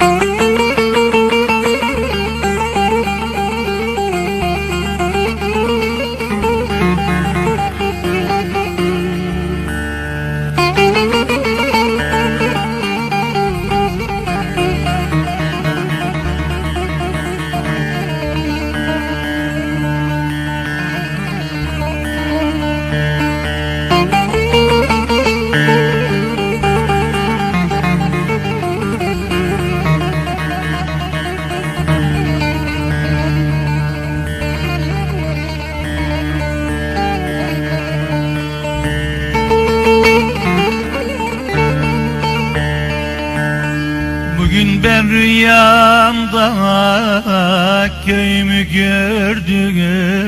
Mm-hmm. Ben rüyamda köyümü gördüm.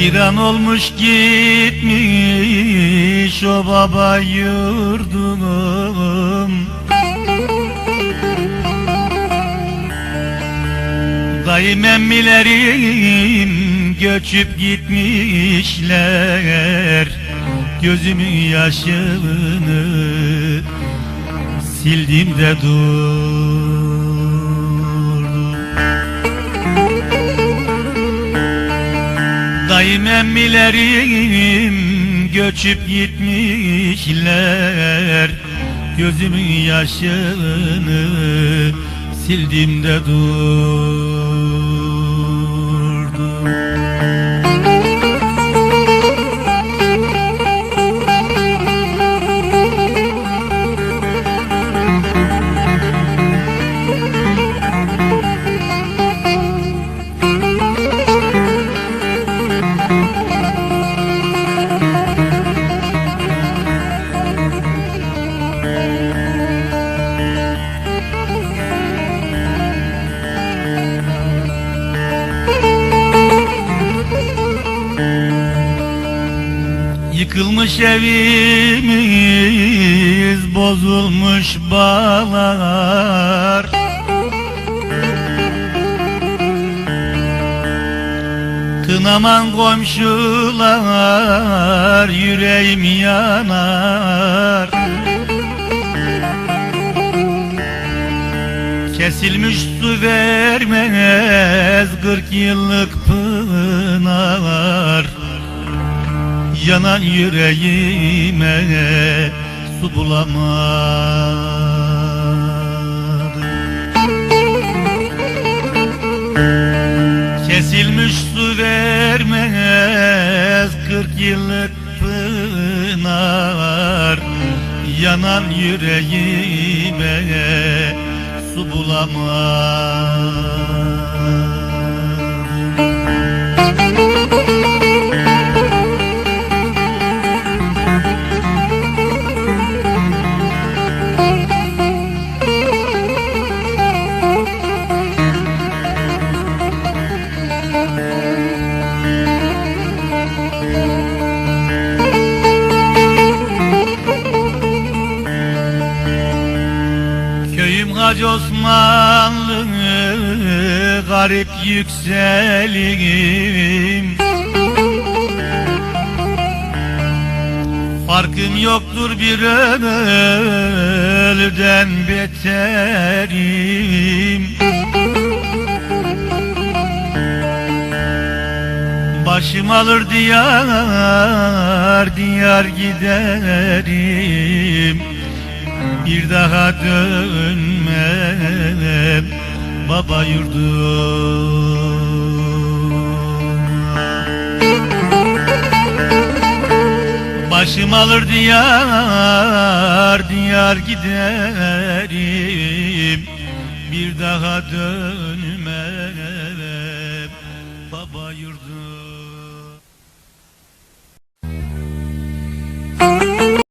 Viran olmuş gitmiş o baba yurdum Dayım emmilerim göçüp gitmişler Gözümün yaşını sildiğimde durdum. Dayım emmilerim göçüp gitmişler. Gözümün yaşını sildiğimde durdum Yıkılmış evimiz, bozulmuş bağlar Kınaman komşular, yüreğim yanar. Kesilmiş su vermez, kırk yıllık pınar Yanan yüreğime su bulamadım. Kesilmiş su vermez kırk yıllık pınar. Yanan yüreğime su bulamadım Köyüm Hacı Osmanlı garip yükselim. Farkım yoktur bir ölüden beterim. Başım alır diyar diyar giderim bir daha dönmem baba yurdum Başım alır diyar diyar giderim. Bir daha dönmem baba yurdum